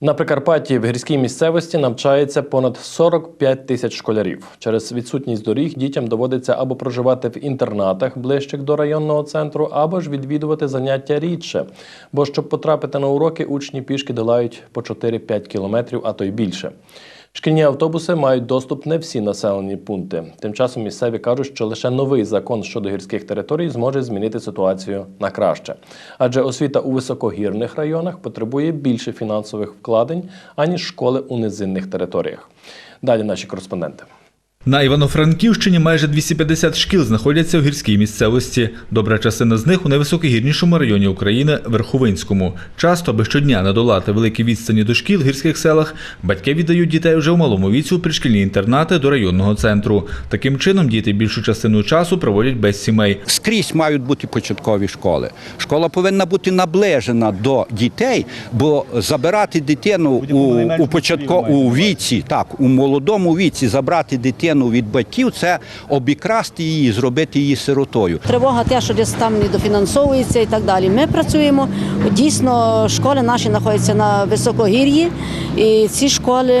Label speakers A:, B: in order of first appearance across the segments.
A: На Прикарпатті в гірській місцевості навчається понад 45 тисяч школярів. Через відсутність доріг дітям доводиться або проживати в інтернатах ближчих до районного центру, або ж відвідувати заняття рідше. Бо щоб потрапити на уроки, учні пішки долають по 4-5 кілометрів, а то й більше. Шкільні автобуси мають доступ не всі населені пункти. Тим часом місцеві кажуть, що лише новий закон щодо гірських територій зможе змінити ситуацію на краще. Адже освіта у високогірних районах потребує більше фінансових вкладень, аніж школи у низинних територіях. Далі наші кореспонденти.
B: На Івано-Франківщині майже 250 шкіл знаходяться в гірській місцевості. Добра частина з них у найвисокогірнішому районі України Верховинському. Часто, аби щодня надолати великі відстані до шкіл в гірських селах, батьки віддають дітей вже у малому віці у пришкільні інтернати до районного центру. Таким чином, діти більшу частину часу проводять без сімей.
C: Скрізь мають бути початкові школи. Школа повинна бути наближена до дітей, бо забирати дитину у, у початко у віці, так у молодому віці, забрати дитину від батьків це обікрасти її, зробити її сиротою.
D: Тривога те, що десь там не дофінансовується і так далі. Ми працюємо. Дійсно, школи наші знаходяться на високогір'ї, і ці школи,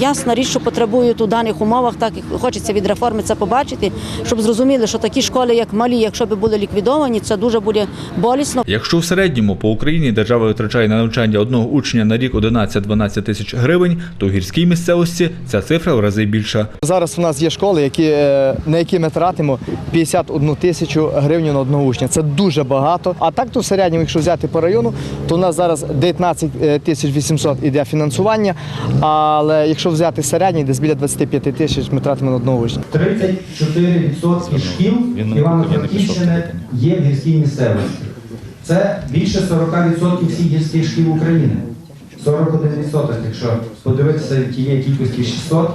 D: ясна річ, що потребують у даних умовах, так і хочеться від реформи це побачити, щоб зрозуміли, що такі школи, як малі, якщо б були ліквідовані, це дуже буде болісно.
B: Якщо в середньому по Україні держава витрачає на навчання одного учня на рік 11-12 тисяч гривень, то в гірській місцевості ця цифра в рази більша.
E: Зараз у нас є школи, які, е, на які ми тратимо 51 тисячу гривень на одного учня. Це дуже багато. А так то в середньому, якщо взяти по району, то у нас зараз 19 тисяч 800 іде фінансування. Але якщо взяти середній, десь біля 25 тисяч ми тратимо на одного учня.
F: 34% шкіл Івано-Франківщини є в гірській місцевості. Це більше 40% всіх гірських шкіл України. 41%, якщо подивитися тієї кількості 600.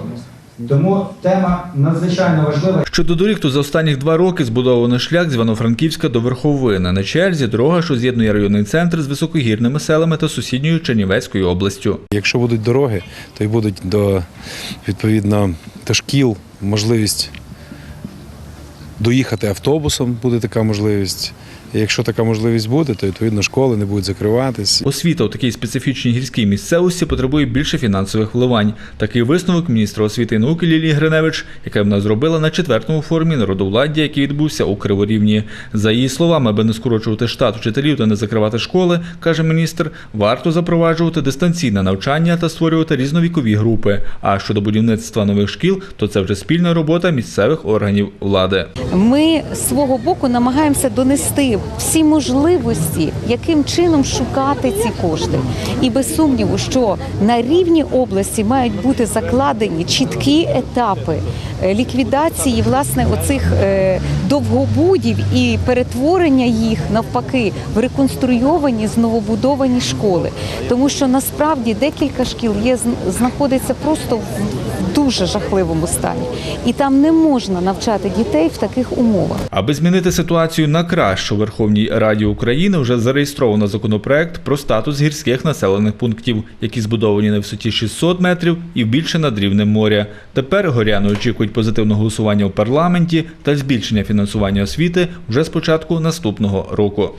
F: Тому тема надзвичайно важлива.
B: Щодо доріг, то за останніх два роки збудовано шлях з Івано-Франківська до Верховина. На черзі дорога, що з'єднує районний центр з високогірними селами та сусідньою Чернівецькою областю.
G: Якщо будуть дороги, то й будуть до відповідно до шкіл можливість доїхати автобусом, буде така можливість. І якщо така можливість буде, то відповідно школи не будуть закриватись.
B: Освіта у такій специфічній гірській місцевості потребує більше фінансових вливань. Такий висновок міністра освіти і науки Лілії Гриневич, яка вона зробила на четвертому форумі народовладдя, який відбувся у Криворівні. За її словами, аби не скорочувати штат вчителів та не закривати школи, каже міністр, варто запроваджувати дистанційне навчання та створювати різновікові групи. А щодо будівництва нових шкіл, то це вже спільна робота місцевих органів влади.
H: Ми з свого боку намагаємося донести всі можливості, яким чином шукати ці кошти. І без сумніву, що на рівні області мають бути закладені чіткі етапи е, ліквідації власне оцих е, довгобудів і перетворення їх навпаки в реконструйовані зновобудовані школи. Тому що насправді декілька шкіл є зн- знаходиться просто в дуже жахливому стані, і там не можна навчати дітей в таких умовах.
B: Аби змінити ситуацію на краще у Верховній Раді України вже зареєстровано законопроект про статус гірських населених пунктів, які збудовані на висоті 600 метрів і більше над рівнем моря. Тепер горяни очікують позитивного голосування в парламенті та збільшення фінансування освіти вже з початку наступного року.